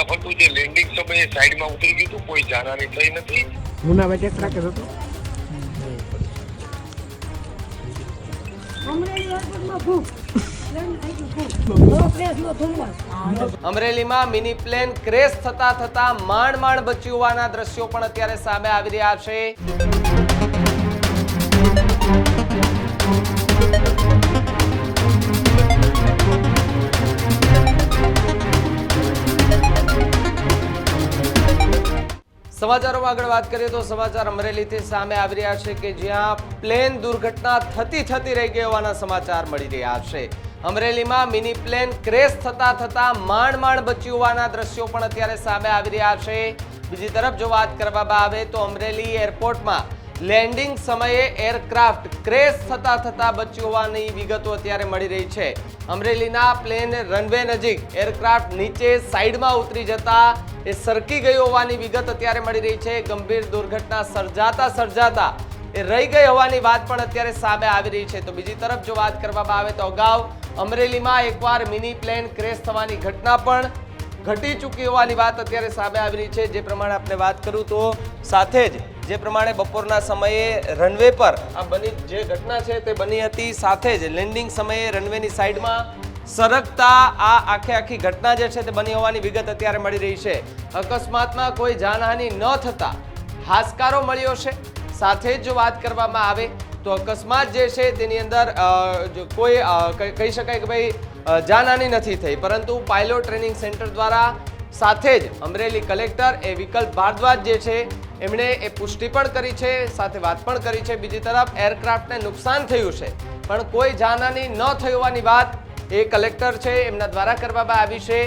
Aircraft ફરતું જે landing સમયે સાઈડમાં ઉતરી ગયું હતું કોઈ જાનહાની થઈ નથી. મુનાભાઈ ટેક્સ રાખે હતો અમરેલીમાં મિની પ્લેન ક્રેશ થતા થતા માંડ માંડ બચ્યું હોવાના દ્રશ્યો પણ અત્યારે સામે આવી રહ્યા છે. સમાચારોમાં આગળ વાત કરીએ તો સમાચાર અમરેલીથી સામે આવી રહ્યા છે કે જ્યાં પ્લેન દુર્ઘટના થતી થતી રહી ગઈ હોવાના સમાચાર મળી રહ્યા છે. અમરેલીમાં મિની પ્લેન ક્રેશ થતા થતા માંડ માંડ બચ્યું હોવાના દ્રશ્યો પણ અત્યારે સામે આવી રહ્યા છે. બીજી તરફ જો વાત કરવામાં આવે તો અમરેલી એરપોર્ટમાં લેન્ડિંગ સમયે એરક્રાફ્ટ ક્રેશ થતા થતા બચ્યું હોવાની વિગતો અત્યારે મળી રહી છે. અમરેલીના પ્લેન રનવે નજીક એરક્રાફ્ટ નીચે સાઈડમાં ઉતરી જતા એ સરકી ગઈ હોવાની વિગત અત્યારે મળી રહી છે. ગંભીર દુર્ઘટના સર્જાતા સર્જાતા એ રહી ગઈ હોવાની વાત પણ અત્યારે સામે આવી રહી છે. તો બીજી તરફ જો વાત કરવામાં આવે તો અગાઉ અમરેલીમાં એકવાર મિની પ્લેન ક્રેશ થવાની ઘટના પણ ઘટી ચૂકી હોવાની વાત અત્યારે સામે આવી રહી છે. જે પ્રમાણે આપણે વાત કરું તો સાથે જ જે પ્રમાણે બપોરના સમયે રનવે પર આ બની જે ઘટના છે તે બની હતી સાથે જ લેન્ડિંગ સમયે રનવેની સાઈડમાં સરકતા આ આખે આખી ઘટના જે છે તે બની હોવાની વિગત અત્યારે મળી રહી છે. અકસ્માતમાં કોઈ જાનહાનિ ન થતા હાશકારો મળ્યો છે. સાથે જ જો વાત કરવામાં આવે તો અકસ્માત જે છે તેની અંદર કોઈ કહી શકાય કે ભાઈ જાનહાનિ નથી થઈ. પરંતુ પાયલોટ ટ્રેનિંગ સેન્ટર દ્વારા સાથે જ અમરેલી કલેક્ટર એ વિકલ્પ ભારદ્વાજ જે છે એમણે એ પુષ્ટિ પણ કરી છે, સાથે વાત પણ કરી છે. બીજી તરફ, એરક્રાફ્ટને નુકસાન થયું છે. પણ કોઈ જાનહાની ન થઈ હોવાની વાત એ કલેક્ટર છે, એમના દ્વારા કરવામાં આવી છે.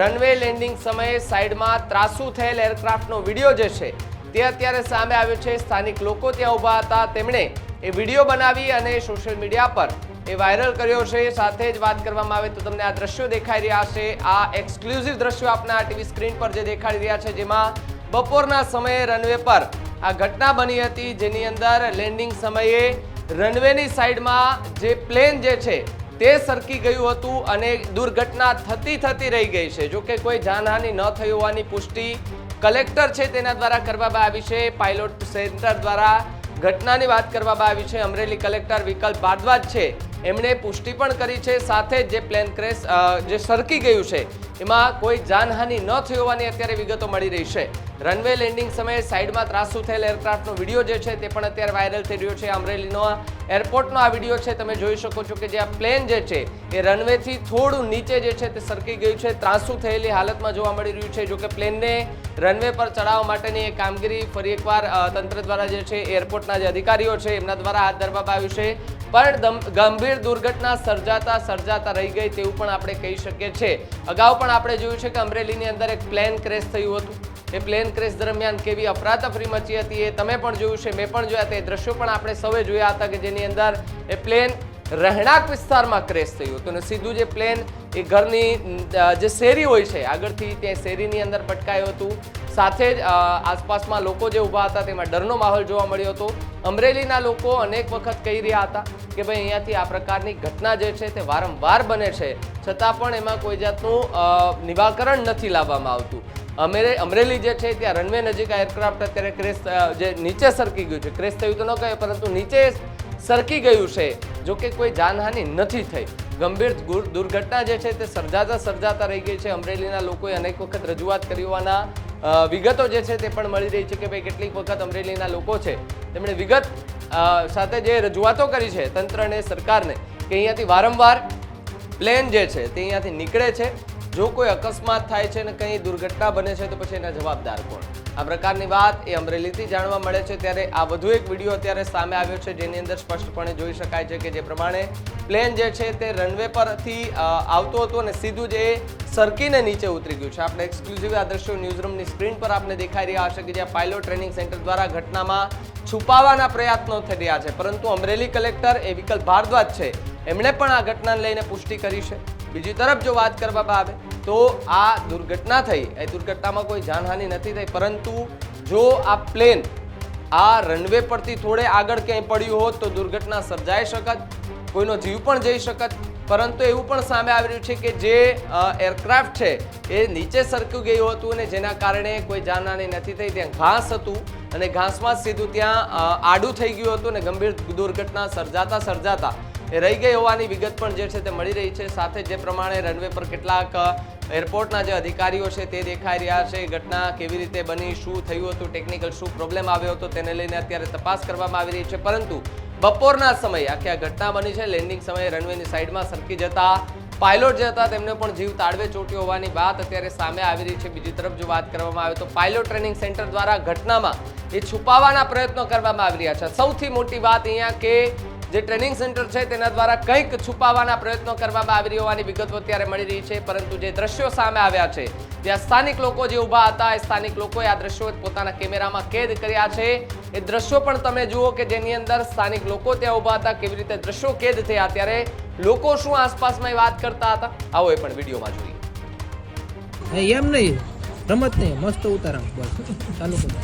રનવે લેન્ડિંગ સમયે સાઈડમાં ત્રાસુ થયેલ એરક્રાફ્ટનો વીડિયો જે છે, તે અત્યારે સામે આવ્યો છે. સ્થાનિક લોકો ત્યાં ઊભા હતા. તેમણે એ વીડિયો બનાવી અને સોશિયલ મીડિયા પર એ વાયરલ કર્યો છે. સાથે જ વાત કરવામાં આવે તો તમને આ દ્રશ્યો દેખાઈ રહ્યા છે. આ એક્સક્લુઝિવ દ્રશ્યો આપના ટીવી સ્ક્રીન પર જે દેખાડી રહ્યા છે, જેમાં બપોરના સમયે રનવે પર આ ઘટના બની હતી, જેની અંદર લેન્ડિંગ સમયે રનવેની સાઈડમાં જે પ્લેન જે છે, તે સરકી ગયું હતું અને દુર્ઘટના થતી થતી રહી ગઈ છે. જો કે કોઈ જાનહાનિ ન થઈ હોવાની પુષ્ટિ કલેક્ટર છે તેના દ્વારા કરવામાં આવી છે. પાયલોટ સેન્ટર દ્વારા ઘટનાની વાત કરવામાં આવી છે. અમરેલી કલેક્ટર વિકલ્પ ભારદ્વાજ છે. એમણે પુષ્ટિ પણ કરી છે. સાથે જ પ્લેન ક્રેશ જે સરકી ગયું છે, એમાં કોઈ જાનહાનિ ન થઈ હોવાની અત્યારે વિગતો મળી રહી છે. રનવે લેન્ડિંગ સમયે સાઈડમાં ત્રાસુ થયેલ એરક્રાફ્ટનો વીડિયો જે છે તે પણ અત્યારે વાયરલ થઈ રહ્યો છે. અમરેલીનો એરપોર્ટનો આ વીડિયો છે, તમે જોઈ શકો છો કે જે આ પ્લેન જે છે એ રનવેથી થોડું નીચે જે છે તે સરકી ગયું છે. ત્રાસુ થયેલી હાલતમાં જોવા મળી રહ્યું છે. જોકે પ્લેનને રનવે પર ચડાવવા માટેની એ કામગીરી ફરી એકવાર તંત્ર દ્વારા જે છે એરપોર્ટના જે અધિકારીઓ છે એમના દ્વારા હાથ ધરવામાં આવ્યું છે. પણ ગંભીર દુર્ઘટના સર્જાતા સર્જાતા રહી ગઈ તેવું પણ આપણે કહી શકીએ છીએ. અગાઉ પણ આપણે જોયું છે કે અમરેલીની અંદર એક પ્લેન ક્રેશ થયું હતું. એ પ્લેન ક્રેશ દરમિયાન કેવી અફરાતફરી મચી હતી એ તમે પણ જોયું છે, મેં પણ જોયા તે દ્રશ્યો પણ આપણે સૌએ જોયા હતા કે જેની અંદર એ પ્લેન રહેણાંક વિસ્તારમાં ક્રેશ થયું હતું. અને સીધું જે પ્લેન એ ઘરની જે શેરી હોય છે, આગળથી ત્યાં શેરીની અંદર પટકાયું હતું. સાથે જ આસપાસમાં લોકો જે ઊભા હતા તેમાં ડરનો માહોલ જોવા મળ્યો હતો. અમરેલીના લોકો અનેક વખત કહી રહ્યા હતા કે ભાઈ અહીંયાથી આ પ્રકારની ઘટના જે છે તે વારંવાર બને છે. છતાં પણ એમાં કોઈ જાતનું નિવાકરણ નથી લાવવામાં આવતું. અમેરે, અમરેલી જે છે ત્યાં રનવે નજીક આ એરક્રાફ્ટ અત્યારે ક્રેશ જે નીચે સરકી ગયું છે. ક્રેશ થયું તો ન કહે પરંતુ નીચે સરકી ગયું છે, જો કે કોઈ જાનહાનિ નથી થઈ. ગંભીર દુર્ઘટના જે છે તે સર્જાતા સર્જાતા રહી ગઈ છે. અમરેલીના લોકોએ અનેક વખત રજૂઆત કરી હોવાના વિગતો જે છે તે પણ મળી રહી છે કે ભાઈ કેટલીક વખત અમરેલીના લોકો છે, તેમણે વિગત સાથે જે રજૂઆતો કરી છે તંત્રને, સરકારને, કે અહીંયાથી વારંવાર પ્લેન જે છે તે અહીંયાથી નીકળે છે. જો કોઈ અકસ્માત થાય છે અને કંઈ દુર્ઘટના બને છે, તો પછી એના જવાબદાર કોણ? આ પ્રકારની વાત એ અમરેલીથી જાણવા મળે છે. ત્યારે આ વધુ એક વીડિયો અત્યારે સામે આવ્યો છે, જેની અંદર સ્પષ્ટપણે જોઈ શકાય છે કે જે પ્રમાણે પ્લેન જે છે તે રનવે પરથી આવતો હતો અને સીધું જે સરકીને નીચે ઉતરી ગયું છે. આપણે એક્સક્લુઝિવ આ દ્રશ્યો ન્યૂઝરૂમની સ્ક્રીન પર આપને દેખાઈ રહ્યા હશે કે જ્યાં પાયલોટ ટ્રેનિંગ સેન્ટર દ્વારા ઘટનામાં છુપાવવાના પ્રયત્નો થઈ રહ્યા છે. પરંતુ અમરેલી કલેક્ટર એ વિકલ્પ ભારદ્વાજ છે. એમણે પણ આ ઘટનાને લઈને પુષ્ટિ કરી છે. બીજી તરફ જો વાત કરવામાં આવે તો આ દુર્ઘટના થઈ. એ દુર્ઘટનામાં કોઈ જાનહાનિ નથી થઈ, પરંતુ જો આ પ્લેન આ રનવે પરથી થોડે આગળ ક્યાંય પડ્યું હોત તો દુર્ઘટના સર્જાઈ શકત, કોઈનો જીવ પણ જઈ શકત. પરંતુ એવું પણ સામે આવી રહ્યું છે કે જે એરક્રાફ્ટ છે એ નીચે સરક્યું ગયું હતું અને જેના કારણે કોઈ જાનહાની નથી થઈ. ત્યાં ઘાસ હતું અને ઘાસમાં સીધું ત્યાં આડું થઈ ગયું હતું અને ગંભીર દુર્ઘટના સર્જાતા સર્જાતા એ રહી ગઈ હોવાની વિગત પણ જે છે તે મળી રહી છે. સાથે જે પ્રમાણે રનવે પર કેટલાક એરપોર્ટના જે અધિકારીઓ છે તે દેખાઈ રહ્યા છે. ઘટના કેવી રીતે બની, શું થયું હતું ટેકનિકલ શું પ્રોબ્લેમ આવ્યો હતો તેને લઈને અત્યારે તપાસ કરવામાં આવી રહી છે. પરંતુ બપોરના સમયે આખી આ ઘટના બની છે. લેન્ડિંગ સમયે રનવેની સાઈડમાં સરકી જતા પાયલોટ જે હતા તેમને પણ જીવ તાળવે ચોટ્યો હોવાની વાત અત્યારે સામે આવી રહી છે. બીજી તરફ જો વાત કરવામાં આવે તો પાયલોટ ટ્રેનિંગ સેન્ટર દ્વારા ઘટનામાં એ છુપાવવાના પ્રયત્નો કરવામાં આવી રહ્યા છે. સૌથી મોટી વાત અહીંયા કે જે ટ્રેનિંગ સેન્ટર છે તેના દ્વારા કંઈક છુપાવવાના પ્રયત્નો કરવામાં આવી રહ્યો હોવાની વિગતો અત્યારે મળી રહી છે પરંતુ જે દ્રશ્યો સામે આવ્યા છે ત્યાં સ્થાનિક લોકો જે ઊભા હતા એ સ્થાનિક લોકોએ આ દ્રશ્યો પોતાના કેમેરામાં કેદ કર્યા છે. એ દ્રશ્યો પણ તમે જુઓ કે જેની અંદર સ્થાનિક લોકો ત્યાં ઊભા હતા કેવી રીતે દ્રશ્યો કેદ થયા ત્યારે લોકો શું આસપાસમાં વાત કરતા હતા? આવો એ પણ વિડીયોમાં જોઈએ. એમ નહીં રમત નહીં મસ્ત ઉતારા બસ. ચાલુ. કરો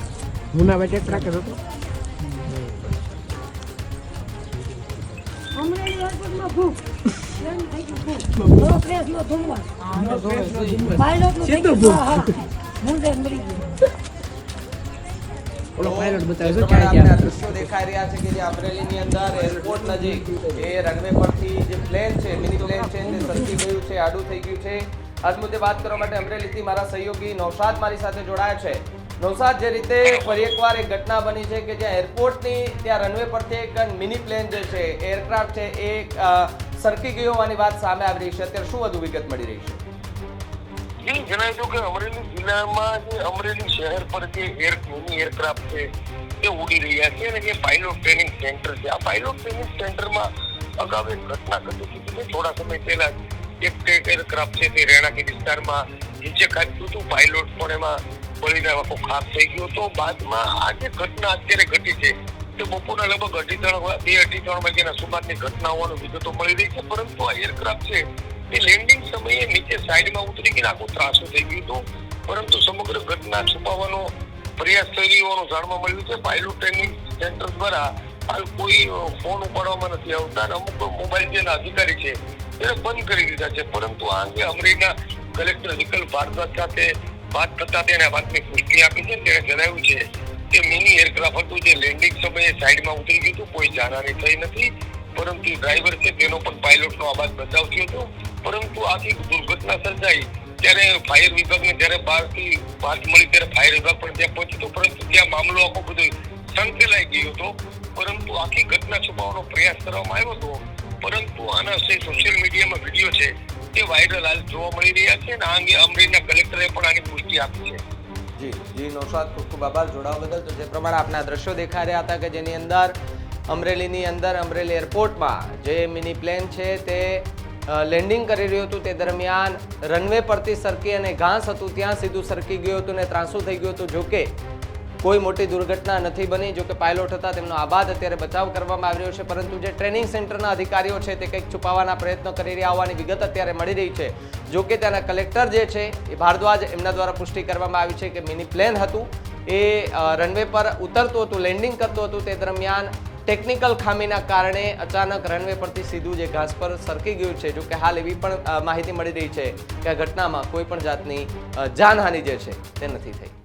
મુનાભાઈ બેટે ટ્રાકર હતો. ક્યાં દ્રશ્યો દેખાઈ રહ્યા છે કે જે અમરેલીની અંદર એરપોર્ટ નજીક એ રનવે પરથી જે પ્લેન છે મિની પ્લેન છે તે સરકી ગયું છે આડું થઈ ગયું છે આજ મુદ્દે વાત કરવા માટે અમરેલીથી મારા સહયોગી નૌશાદ મારી સાથે જોડાયા છે. નૌશાદ જે રીતે ફરી એકવાર એક ઘટના બની છે કે જ્યાં એરપોર્ટની ત્યાં રનવે પરથી એક મિની પ્લેન જે છે એરક્રાફ્ટ છે, એ સરકી ગયો હોવાની વાત સામે આવી રહી છે. અત્યારે શું વધુ વિગત મળી રહી છે? એ જણાવી કે અમરેલી જિલ્લામાં જે અમરેલી શહેર પર જે એર મિની એરક્રાફ્ટ છે તે ઉડી રહ્યા છે અને જે પાયલોટ ટ્રેનિંગ સેન્ટર છે. આ પાયલોટ ટ્રેનિંગ સેન્ટરમાં અગાઉ એક ઘટના ઘટી હતી કે થોડા સમય પહેલા એક એરક્રાફ્ટ છે તે રહેણાંકી વિસ્તારમાં નીચે ખાતું હતું. પાયલોટ પણ એમાં બળીને આખો ખાસ થઈ ગયો તો બાદમાં આ જે ઘટના અત્યારે ઘટી છે, તે બપોરના લગભગ અઢી ત્રણ બે અઢી ત્રણ વાગ્યાના સુમારની ઘટના હોવાનું વિગતો મળી રહી છે, પરંતુ આ એરક્રાફ્ટ છે તે લેન્ડિંગ સમયે નીચે સાઈડમાં ઉતરી ગઈને આખો ત્રાસો થઈ ગયું હતું. પરંતુ સમગ્ર ઘટના છુપાવવાનો પ્રયાસ થઈ રહ્યો હોવાનું જાણવા મળ્યું છે. પાયલોટ ટ્રેનિંગ સેન્ટર દ્વારા હાલ કોઈ ફોન ઉપાડવામાં નથી આવતા અને અમુક મોબાઈલ જેના અધિકારી છે તેને બંધ કરી દીધા છે. પરંતુ આ અંગે અમરેલીના કલેક્ટર વિકલ્પ ભારદ્વાજ સાથે વાત કરતા તેને વાતની પુષ્ટિ આપી છે તેણે જણાવ્યું છે કે મિની એરક્રાફ્ટ હતું જે લેન્ડિંગ સમયે સાઈડમાં ઉતરી ગયું હતું, કોઈ જાનહાની થઈ નથી. પરંતુ ડ્રાઈવર છે તેનો પણ પાયલોટનો અવાજ બચાવ થયો હતો. પરંતુ આથી દુર્ઘટના સર્જાઈ ત્યારે ફાયર વિભાગને જ્યારે બહારથી વાત મળી ત્યારે ફાયર વિભાગ પણ ત્યાં પહોંચ્યું હતું. પરંતુ ત્યાં મામલો આખો બધો સંકેલાઈ ગયો હતો. પરંતુ આખી ઘટના છુપાવવાનો પ્રયાસ કરવામાં આવ્યો હતો. પરંતુ આના જે સોશિયલ મીડિયામાં વીડિયો છે તે વાયરલ હાલ જોવા મળી રહ્યા છે અને આ અંગે અમરેલીના કલેક્ટરે પણ આની પુષ્ટિ આપી છે. જી જી, નૌશાદ, ખૂબ ખૂબ આભાર જોડાવા બદલ. તો જે પ્રમાણે આપના દ્રશ્યો દેખાઈ રહ્યા હતા કે જેની અંદર અમરેલીની અંદર અમરેલી એરપોર્ટમાં જે મિની પ્લેન છે તે લેન્ડિંગ કરી રહ્યું હતું તે દરમિયાન રનવે પરથી સરકી અને ઘાસ હતું, ત્યાં સીધું સરકી ગયું હતું ને ત્રાંસું થઈ ગયું હતું. જોકે કોઈ મોટી દુર્ઘટના નથી બની, જો કે પાયલોટ હતા, તેમનો આબાદ અત્યારે બચાવ કરવામાં આવી રહ્યો છે. પરંતુ જે ટ્રેનિંગ સેન્ટરના અધિકારીઓ છે, તે કંઈક છુપાવવાના પ્રયત્નો કરી રહ્યા હોવાની વિગત અત્યારે મળી રહી છે. જો કે ત્યાંના કલેક્ટર જે છે, એ ભારદ્વાજ એમના દ્વારા પુષ્ટિ કરવામાં આવી છે કે મિની પ્લેન હતું. એ રનવે પર ઉતરતું હતું લેન્ડિંગ કરતું હતું. તે દરમિયાન ટેકનિકલ ખામીના કારણે અચાનક રનવે પરથી સીધું જે ઘાસ પર સરકી ગયું છે. જો કે હાલ એવી પણ માહિતી મળી રહી છે કે આ ઘટનામાં કોઈ પણ જાતની જાનહાનિ જે છે, તે નથી થઈ.